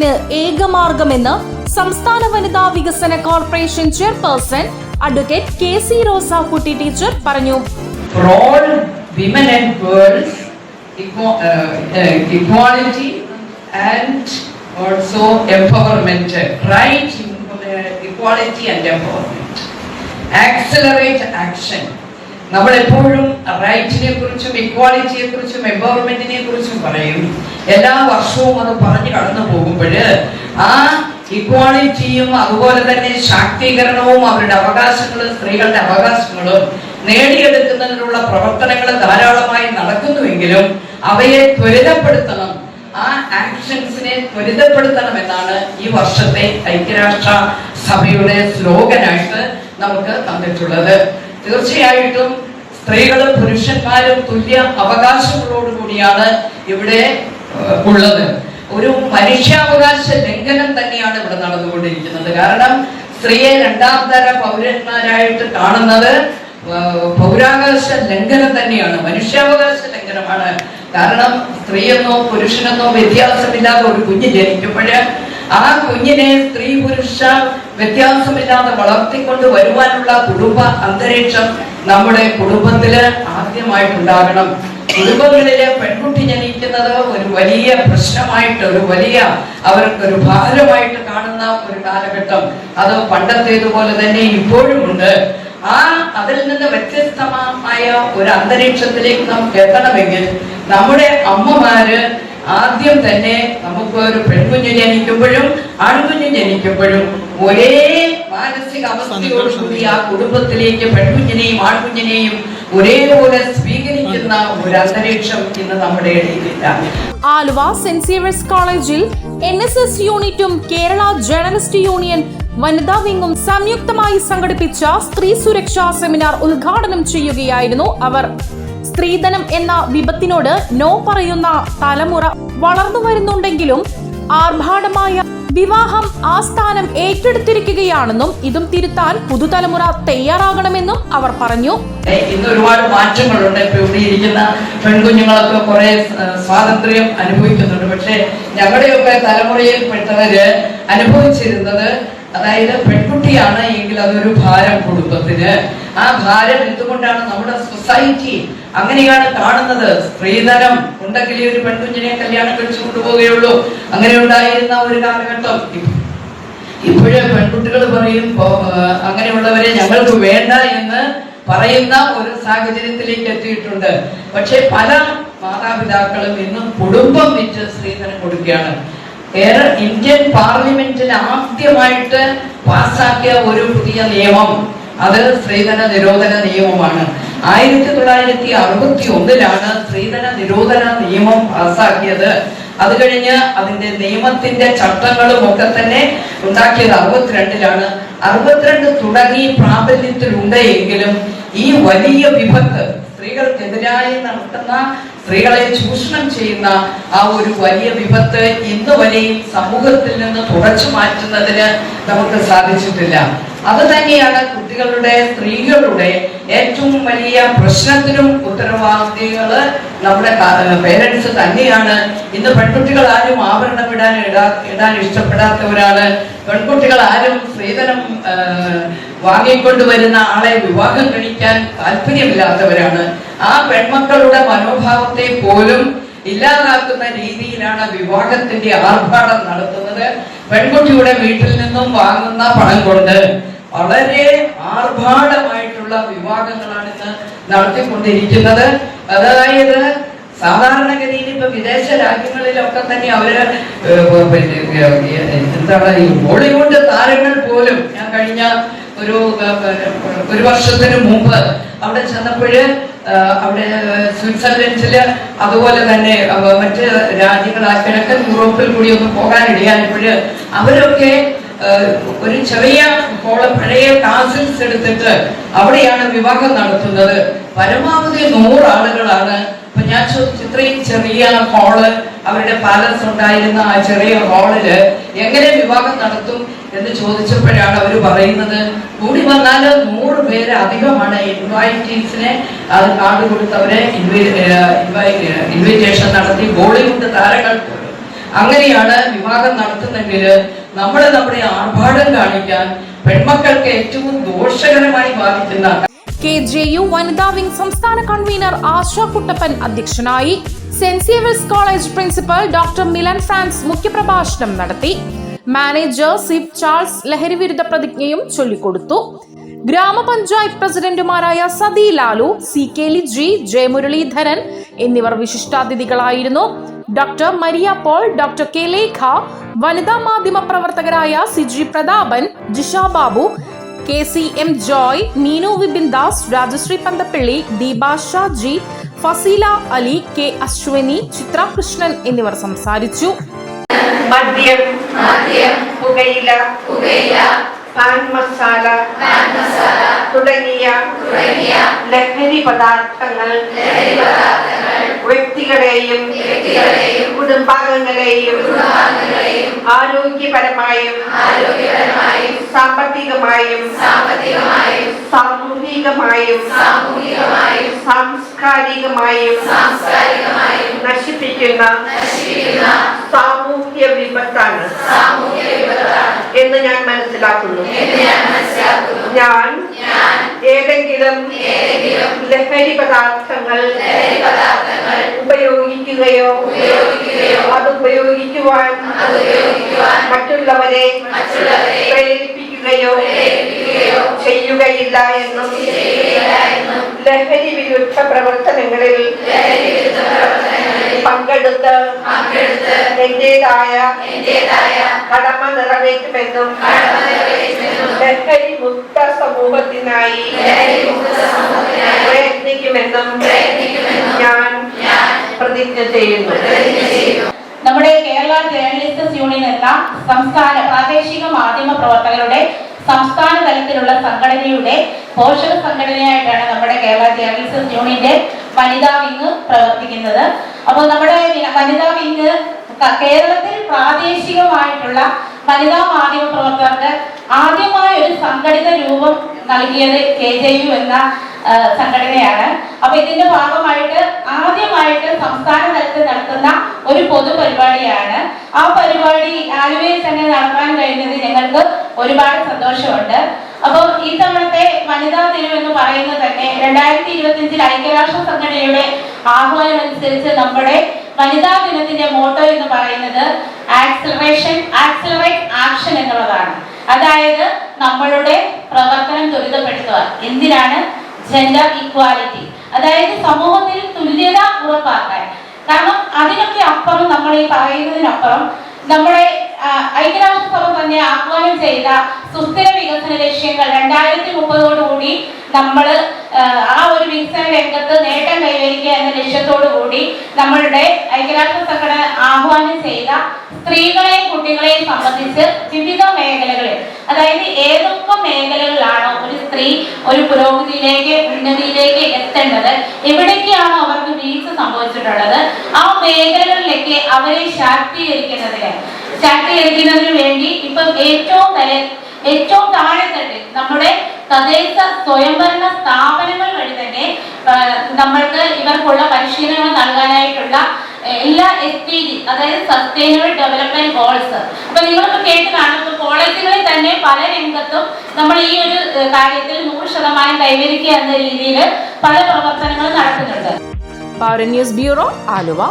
വികസനത്തിന് ഏകമാർഗമെന്ന് സംസ്ഥാന വനിതാ വികസന corporation chairperson advocate K C Rosa Rosakutty teacher പറഞ്ഞു. നമ്മൾ എപ്പോഴും റൈറ്റിനെ കുറിച്ചും ഇക്വാളിറ്റിയെ കുറിച്ചും എംപവർമെന്റിനെ കുറിച്ചും പറയും. എല്ലാ വർഷവും അത് പറഞ്ഞു കടന്നു പോകുമ്പോൾ ആ ഇക്വാളിറ്റിയും അതുപോലെ തന്നെ ശാക്തീകരണവും അവരുടെ അവകാശങ്ങളും സ്ത്രീകളുടെ അവകാശങ്ങളും നേടിയെടുക്കുന്നതിനുള്ള പ്രവർത്തനങ്ങൾ ധാരാളമായി നടക്കുന്നുവെങ്കിലും അവയെ ത്വരിതപ്പെടുത്തണം. ആ ആക്ഷൻസിനെ ത്വരിതപ്പെടുത്തണം എന്നാണ് ഈ വർഷത്തെ ഐക്യരാഷ്ട്ര സഭയുടെ സ്ലോഗനായിട്ട് നമുക്ക് തന്നിട്ടുള്ളത്. തീർച്ചയായിട്ടും സ്ത്രീകളും പുരുഷന്മാരും തുല്യ അവകാശങ്ങളോടുകൂടിയാണ് ഇവിടെ ഉള്ളത്. ഒരു മനുഷ്യാവകാശ ലംഘനം തന്നെയാണ് ഇവിടെ നടന്നുകൊണ്ടിരിക്കുന്നത്. കാരണം സ്ത്രീയെ രണ്ടാം തര പൗരന്മാരായിട്ട് കാണുന്നത് പൗരാകാശ ലംഘനം തന്നെയാണ്. മനുഷ്യാവകാശ ലംഘനമാണ്. കാരണം സ്ത്രീയെന്നോ പുരുഷനെന്നോ വ്യത്യാസമില്ലാതെ ഒരു കുഞ്ഞ് ജനിക്കുമ്പോൾ ആ കുഞ്ഞിനെ സ്ത്രീ പുരുഷ വ്യത്യാസമില്ലാതെ വളർത്തിക്കൊണ്ട് വരുവാനുള്ള കുടുംബ അന്തരീക്ഷം നമ്മുടെ കുടുംബത്തിൽ ആദ്യമായിട്ടുണ്ടാകണം. കുടുംബങ്ങളിലെ ഒരു വലിയ പ്രശ്നമായിട്ട് ഒരു വലിയ അവർക്ക് ഒരു ഭാരമായിട്ട് കാണുന്ന ഒരു കാലഘട്ടം അത് പണ്ടത്തേതുപോലെ തന്നെ ഇപ്പോഴും ഉണ്ട്. ആ അതിൽ നിന്ന് വ്യത്യസ്തമായ ഒരു അന്തരീക്ഷത്തിലേക്ക് നമുക്ക് എത്തണമെങ്കിൽ നമ്മുടെ അമ്മമാര് ആദ്യം തന്നെ നമുക്ക് ഒരു പെൺകുഞ്ഞ് ജനിക്കുമ്പോഴും ആൺകുഞ്ഞ് ജനിക്കുമ്പോഴും ഒരേ മാനസിക അവസ്ഥയോടുകൂടി ആ കുടുംബത്തിലേക്ക് പെൺകുഞ്ഞിനെയും ആൺകുഞ്ഞിനെയും ഒരേപോലെ സ്വീകരിക്കുന്ന ഒരു അന്തരീക്ഷം ഇന്ന് നമ്മുടെ ഇടയിലില്ല. ആലുവ സെന്റ് സേവിയേഴ്സ് കോളേജിൽ എൻ എസ് എസ് യൂണിറ്റും കേരള ജേർണലിസ്റ്റ് യൂണിയൻ വനിതാ വിങ്ങും സംയുക്തമായി സംഘടിപ്പിച്ച സ്ത്രീ സുരക്ഷാ സെമിനാർ ഉദ്ഘാടനം ചെയ്യുകയായിരുന്നു അവർ. സ്ത്രീധനം എന്ന വിപത്തിനോട് നോ പറയുന്ന തലമുറ വളർന്നു വരുന്നുണ്ടെങ്കിലും ആർഭാടമായ വിവാഹം ആ സ്ഥാനം ഏറ്റെടുത്തിരിക്കുകയാണെന്നും ഇതും തിരുത്താൻ പുതുതലമുറ തയ്യാറാകണമെന്നും അവർ പറഞ്ഞു. ഇന്ന് ഒരുപാട് മാറ്റങ്ങളുണ്ട്. ഇപ്പൊ ഇവിടെ ഇരിക്കുന്ന പെൺകുഞ്ഞുങ്ങളൊക്കെ കുറെ സ്വാതന്ത്ര്യം അനുഭവിക്കുന്നുണ്ട്. പക്ഷെ ഞങ്ങളുടെയൊക്കെ തലമുറയിൽ പെട്ടവര് അനുഭവിച്ചിരുന്നത് അതായത് പെൺകുട്ടിയാണ് എങ്കിൽ അതൊരു ഭാരം കുടുംബത്തിന്. ആ ഭാരം എന്തുകൊണ്ടാണ് നമ്മുടെ സൊസൈറ്റി അങ്ങനെയാണ് കാണുന്നത്. സ്ത്രീധനം ഉണ്ടെങ്കിലേ ഒരു പെൺകുഞ്ഞിനെ കല്യാണം കഴിച്ചു കൊണ്ടുപോവുകയുള്ളൂ. അങ്ങനെ ഉണ്ടായിരുന്ന ഒരു കാലഘട്ടം. ഇപ്പോഴേ പെൺകുട്ടികൾ പറയും "പോ- ആ, അങ്ങനെയുള്ളവരെ ഞങ്ങൾക്ക് വേണ്ട എന്ന് പറയുന്ന ഒരു സാഹചര്യത്തിലേക്ക് എത്തിയിട്ടുണ്ട്. പക്ഷെ പല മാതാപിതാക്കളും ഇന്നും കുടുംബം വിറ്റ് സ്ത്രീധനം കൊടുക്കുകയാണ്. കേരള ഇന്ത്യൻ പാർലമെന്റിൽ ആദ്യമായിട്ട് പാസാക്കിയ ഒരു പുതിയ നിയമം. അത് സ്ത്രീധന നിരോധന നിയമമാണ്. ആയിരത്തി തൊള്ളായിരത്തി അറുപത്തി ഒന്നിലാണ് സ്ത്രീധന നിരോധന നിയമം പാസാക്കിയത്. അത് കഴിഞ്ഞ് അതിന്റെ നിയമത്തിന്റെ ചട്ടങ്ങളും ഒക്കെ തന്നെ ഉണ്ടാക്കിയത് അറുപത്തിരണ്ടിലാണ്. അറുപത്തിരണ്ട് തുടങ്ങി പ്രാബല്യത്തിലുണ്ട് എങ്കിലും ഈ വലിയ വിപത്ത് സ്ത്രീകൾക്കെതിരായി നടത്തുന്ന സ്ത്രീകളെ ചൂഷണം ചെയ്യുന്ന ആ ഒരു വലിയ വിപത്ത് ഇന്ന് വരെയും സമൂഹത്തിൽ നിന്ന് തുടച്ചു മാറ്റുന്നതിന് നമുക്ക് സാധിച്ചിട്ടില്ല. അത് തന്നെയാണ് കുട്ടികളുടെ സ്ത്രീകളുടെ ഏറ്റവും വലിയ പ്രശ്നത്തിനും ഉത്തരവാദികൾ നമ്മുടെ പേരൻസ് തന്നെയാണ്. ഇന്ന് പെൺകുട്ടികൾ ആരും ആഭരണം ഇടാൻ ഇടാ ഇടാൻ ഇഷ്ടപ്പെടാത്തവരാണ് പെൺകുട്ടികൾ ആരും സ്ത്രീധനം വാങ്ങിക്കൊണ്ടുവരുന്ന വാങ്ങിക്കൊണ്ട് വരുന്ന ആളെ വിവാഹം കഴിക്കാൻ താല്പര്യമില്ലാത്തവരാണ്. ആ പെൺമക്കളുടെ മനോഭാവത്തെ പോലും ഇല്ലാതാക്കുന്ന രീതിയിലാണ് വിവാഹത്തിന്റെ ആർഭാടം നടത്തുന്നത്. പെൺകുട്ടിയുടെ വീട്ടിൽ നിന്നും വാങ്ങുന്ന പണം കൊണ്ട് വളരെ ആർഭാടമായിട്ടുള്ള വിവാഹങ്ങളാണ് ഇന്ന് നടത്തിക്കൊണ്ടിരിക്കുന്നത്. അതായത് സാധാരണഗതിയിൽ ഇപ്പൊ വിദേശ രാജ്യങ്ങളിലൊക്കെ തന്നെ അവർ എന്താണ് ഈ ബോളിവുഡ് താരങ്ങൾ പോലും ഞാൻ കഴിഞ്ഞ ഒരു ഒരു വർഷത്തിന് മുമ്പ് അവിടെ ചെന്നപ്പോഴ് അവിടെ സ്വിറ്റ്സർലൻഡിൽ അതുപോലെ തന്നെ മറ്റ് രാജ്യങ്ങൾ കിഴക്കൻ യൂറോപ്പിൽ കൂടി ഒന്ന് പോകാനിടയായപ്പോഴ് അവരൊക്കെ ഒരു ചെറിയ കോളം പഴയ കാസിൽസ് എടുത്തിട്ട് അവിടെയാണ് വിവാഹം നടത്തുന്നത്. പരമാവധി നൂറ് ആളുകളാണ്. അപ്പൊ ഞാൻ ചോദിച്ചു ഇത്രയും ചെറിയ ഹോൾ അവരുടെ പാലസ് ഉണ്ടായിരുന്ന ആ ചെറിയ ഹോളിൽ എങ്ങനെ വിവാഹം നടത്തും എന്ന് ചോദിച്ചപ്പോഴാണ് അവർ പറയുന്നത്. കൂടി വന്നാൽ നൂറ് പേര് അധികമാണ് ഇൻവൈറ്റീസിനെ അത് കാർഡ് കൊടുത്തവരെ ഇൻവിറ്റേഷൻ നടത്തി ബോളിവുഡ് താരങ്ങൾ പോലും. അങ്ങനെയാണ് വിവാഹം നടത്തുന്നെങ്കിൽ നമ്മൾ നമ്മുടെ ആർഭാടം കാണിക്കാൻ പെൺമക്കൾക്ക് ഏറ്റവും ദോഷകരമായി ബാധിക്കുന്ന കെ ജെ യു വനിതാ വിംഗ് സംസ്ഥാന കൺവീനർ ആശ കുട്ടപ്പൻ അധ്യക്ഷനായി saint Xaviers college principal doctor Milan Frans മുഖ്യപ്രഭാഷണം നടത്തി. മാനേജർ സിബ് ചാൾസ് ലഹരിവിരുദ്ധ പ്രതിജ്ഞയും ചൊല്ലിക്കൊടുത്തു. ഗ്രാമപഞ്ചായത്ത് പ്രസിഡന്റുമാരായ Sathi Lalu C K Liji J Muraleedharan എന്നിവർ വിശിഷ്ടാതിഥികളായിരുന്നു. Doctor Maria Paul doctor K Lekha വനിതാ മാധ്യമ പ്രവർത്തകരായ Siji Prathapan Jisha Babu K C M Joy Meenu Vipin Das Rajasree Panthappally Deepa Shaji Fazeela Ali K Ashwani Chithra Krishnan എന്നിവർ സംസാരിച്ചു. മദ്യം പുകയില pan masala തുടങ്ങിയ ലഹരി പദാർത്ഥങ്ങൾ വ്യക്തികളെയും കുടുംബാംഗങ്ങളെയും ആരോഗ്യപരമായും സാമ്പത്തികമായും സാമൂഹികമായും സാംസ്കാരികമായും നശിപ്പിക്കുന്ന സാമൂഹ്യ വിപത്താണ് എന്ന് ഞാൻ മനസ്സിലാക്കുന്നു. ഞാൻ ഏതെങ്കിലും ലഹരി പദാർത്ഥങ്ങൾ ഉപയോഗിക്കുകയോ അത് ഉപയോഗിക്കുവാൻ മറ്റുള്ളവരെ പ്രേരിപ്പിക്കുകയോ ചെയ്യുകയില്ല എന്നും ലഹരി വിരുദ്ധ പ്രവർത്തനങ്ങളിൽ പങ്കെടുത്ത് എന്റേതായ കടമ നിറവേറ്റുമെന്നും ലഹരി മുക്ത സമൂഹത്തിനായി പ്രയത്നിക്കുമെന്നും ഞാൻ പ്രതിജ്ഞ ചെയ്യുന്നു. നമ്മുടെ കേരള ജേർണലിസ്റ്റ് യൂണിയൻ എന്ന സംസ്ഥാന പ്രാദേശിക മാധ്യമ പ്രവർത്തകരുടെ സംസ്ഥാന തലത്തിലുള്ള സംഘടനയുടെ പോഷക സംഘടനയായിട്ടാണ് നമ്മുടെ കേരള ജേർണലിസ്റ്റ് യൂണിയന്റെ വനിതാ വിങ് പ്രവർത്തിക്കുന്നത്. അപ്പോൾ നമ്മുടെ വനിതാ വിങ് കേരളത്തിൽ പ്രാദേശികമായിട്ടുള്ള വനിതാ മാധ്യമ പ്രവർത്തകർക്ക് ആദ്യമായ ഒരു സംഘടിത രൂപം നൽകിയത് കെ ജെ യു എന്ന സംഘടനയാണ്. അപ്പൊ ഇതിന്റെ ഭാഗമായിട്ട് ആദ്യമായിട്ട് സംസ്ഥാന തലത്തിൽ നടത്തുന്ന ഒരു പൊതു പരിപാടിയാണ് ആ പരിപാടി ആലുവയിൽ തന്നെ നടത്താൻ കഴിഞ്ഞത് ഞങ്ങൾക്ക് ഒരുപാട് സന്തോഷമുണ്ട്. അപ്പോൾ ഈ തവണത്തെ വനിതാ ദിനം എന്ന് പറയുന്നത് തന്നെ രണ്ടായിരത്തി ഇരുപത്തിയഞ്ചിൽ ഐക്യരാഷ്ട്ര സംഘടനയുടെ ആഹ്വാനം അനുസരിച്ച് നമ്മുടെ വനിതാ ദിനത്തിന്റെ മോട്ടോ എന്ന് പറയുന്നത് ആക്സിലറേഷൻ ആക്സിലറേറ്റ് ആക്ഷൻ എന്നുള്ളതാണ്. അതായത് നമ്മളുടെ പ്രവർത്തനം ത്വരിതപ്പെടുത്തുക. എന്തിനാണ്? ജെൻഡർ ഇക്വാലിറ്റി അതായത് സമൂഹത്തിൽ തുല്യത ഉറപ്പാക്കാൻ. കാരണം അതിനൊക്കെ അപ്പുറം നമ്മൾ ഈ പറയുന്നതിനപ്പുറം നമ്മുടെ ഐക്യരാഷ്ട്ര ഐക്യരാഷ്ട്രസഭ തന്നെ ആഹ്വാനം ചെയ്ത സുസ്ഥിര വികസന ലക്ഷ്യങ്ങൾ രണ്ടായിരത്തി മുപ്പതോടുകൂടി നമ്മൾ ആ ഒരു വികസന രംഗത്ത് നേട്ടം കൈവരിക്കുക എന്ന ലക്ഷ്യത്തോടു കൂടി നമ്മളുടെ ഐക്യരാഷ്ട്ര സംഘടന ആഹ്വാനം ചെയ്ത സ്ത്രീകളെയും കുട്ടികളെയും ഒരു പുരോഗതിയിലേക്ക് ഉന്നതിയിലേക്ക് എത്തേണ്ടത് എവിടേക്കാണ് അവർക്ക് വീഴ്ച സംഭവിച്ചിട്ടുള്ളത്? ആ മേഖലകളിലേക്ക് അവരെ ശാക്തീകരിക്കുന്നതിന് ശാക്തീകരിക്കുന്നതിന് വേണ്ടി ഇപ്പം ഏറ്റവും തല ഏറ്റവും താഴെ തന്നെ നമ്മുടെ തദ്ദേശ സ്വയംഭരണ സ്ഥാപനങ്ങൾ വഴി തന്നെ നമ്മൾക്ക് ഇവർക്കുള്ള പരിശീലനങ്ങൾ നൽകാനായിട്ടുള്ള എല്ലാ എസ് പി ജി അതായത് സസ്റ്റൈനബിൾ ഡെവലപ്മെന്റ് ഗോൾസ് അപ്പൊ നിങ്ങളിപ്പോ കേട്ട് കാണുന്നത് കോളേജുകളിൽ തന്നെ പല രംഗത്തും നമ്മൾ ഈ ഒരു കാര്യത്തിൽ നൂറ് ശതമാനം കൈവരിക്കുക എന്ന രീതിയിൽ പല പ്രവർത്തനങ്ങളും നടക്കുന്നുണ്ട്. News bureau Aluva.